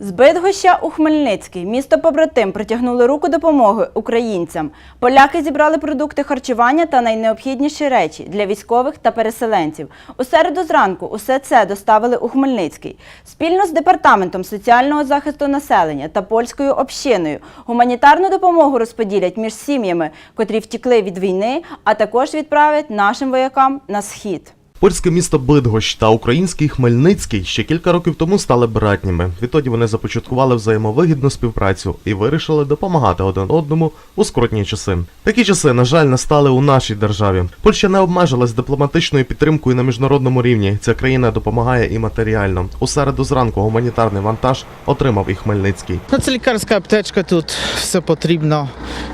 З Бидгоща у Хмельницький місто побратим протягнули руку допомоги українцям. Поляки зібрали продукти харчування та найнеобхідніші речі для військових та переселенців. У середу зранку усе це доставили у Хмельницький. Спільно з департаментом соціального захисту населення та польською общиною гуманітарну допомогу розподілять між сім'ями, котрі втікли від війни, а також відправять нашим воякам на схід. Польське місто Бидгощ та український Хмельницький ще кілька років тому стали братніми. Відтоді вони започаткували взаємовигідну співпрацю і вирішили допомагати один одному у скрутні часи. Такі часи, на жаль, настали у нашій державі. Польща не обмежилась дипломатичною підтримкою на міжнародному рівні. Ця країна допомагає і матеріально. У середу зранку гуманітарний вантаж отримав і Хмельницький. No це лікарська аптечка, тут все потрібно,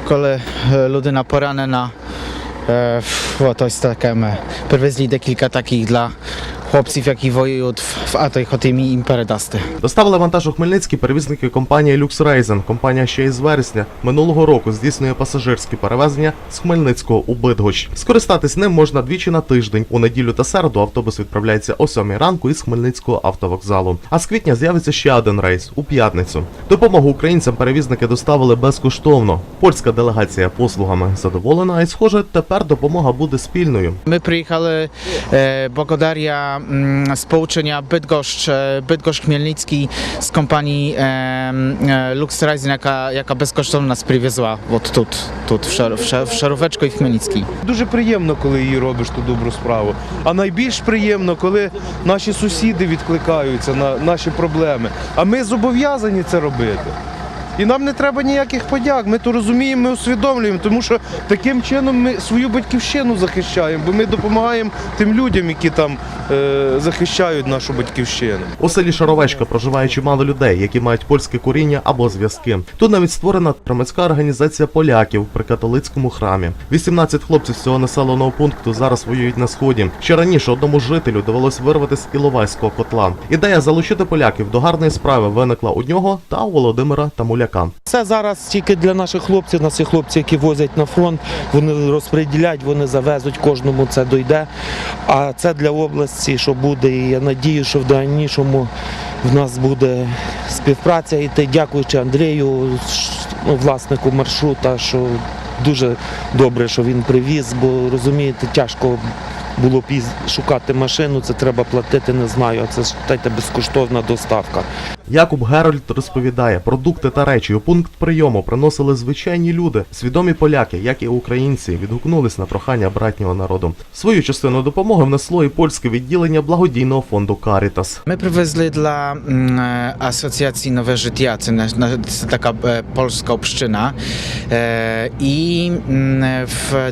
коли е, людина поранена. Е, От ось таке ми привезли декілька таких для хлопців, які воюють в АТО, хотімо їм передасти. Доставили вантаж у Хмельницький перевізники компанії LuxRaisen. Компанія ще із вересня минулого року здійснює пасажирські перевезення з Хмельницького у Бидгощ. Скористатись ним можна двічі на тиждень. У неділю та середу автобус відправляється о 7 ранку із Хмельницького автовокзалу. А з квітня з'явиться ще один рейс у п'ятницю. Допомогу українцям перевізники доставили безкоштовно. Польська делегація послугами задоволена, і схоже, тепер допомога буде спільною. My przyjechali e, Bogodaria mm, Bydgoszcz, e, Bydgoszcz Chmielnicki z kompanii e, Lux Rising, jaka, jaka bezkosztownie nas przywiezła od тут, тут в, Шар, в, Ша- в Шаровечко і в Хмельницький. Дуже приємно, коли її робиш ту добру справу. А найбільш приємно, коли наші сусіди відкликаються на наші проблеми. А ми зобов'язані це робити. І нам не треба ніяких подяк. Ми то розуміємо, ми усвідомлюємо, тому що таким чином ми свою батьківщину захищаємо, бо ми допомагаємо тим людям, які там е, захищають нашу батьківщину. У селі Шаровечка проживає чимало людей, які мають польське коріння або зв'язки. Тут навіть створена громадська організація поляків при католицькому храмі. 18 хлопців з цього населеного пункту зараз воюють на сході. Ще раніше одному жителю довелось вирвати з Іловайського котла. Ідея залучити поляків до гарної справи виникла у нього та у Володимира Тамуляка. Це зараз тільки для наших хлопців, наші хлопці, які возять на фронт, вони розподіляють, вони завезуть, кожному це дойде. А це для області, що буде. І я надію, що в дальнішому в нас буде співпраця йти. Дякуючи Андрію, ну, власнику маршрута, що дуже добре, що він привіз, бо розумієте, тяжко. Було б шукати машину, це треба платити, не знаю. А це ж дайте безкоштовна доставка. Якуб Герольд розповідає, продукти та речі у пункт прийому приносили звичайні люди. Свідомі поляки, як і українці, відгукнулись на прохання братнього народу. Свою частину допомоги внесло і польське відділення благодійного фонду Caritas. My привезли mm, e, Asocjacji Nowe Życia, це, така е, польська община, е, і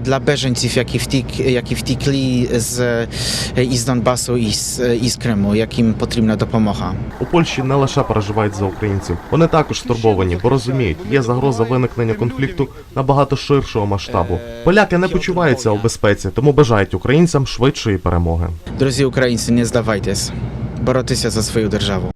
для беженців, які, втік, які втікли з, із Донбасу і з, із Криму, яким потрібна допомога. У Польщі не лише переживають за українців, вони також стурбовані, бо розуміють, є загроза виникнення конфлікту набагато ширшого масштабу. Поляки не почуваються у безпеці, тому бажають українцям швидшої перемоги. Друзі українці, не здавайтесь, боротися за свою державу.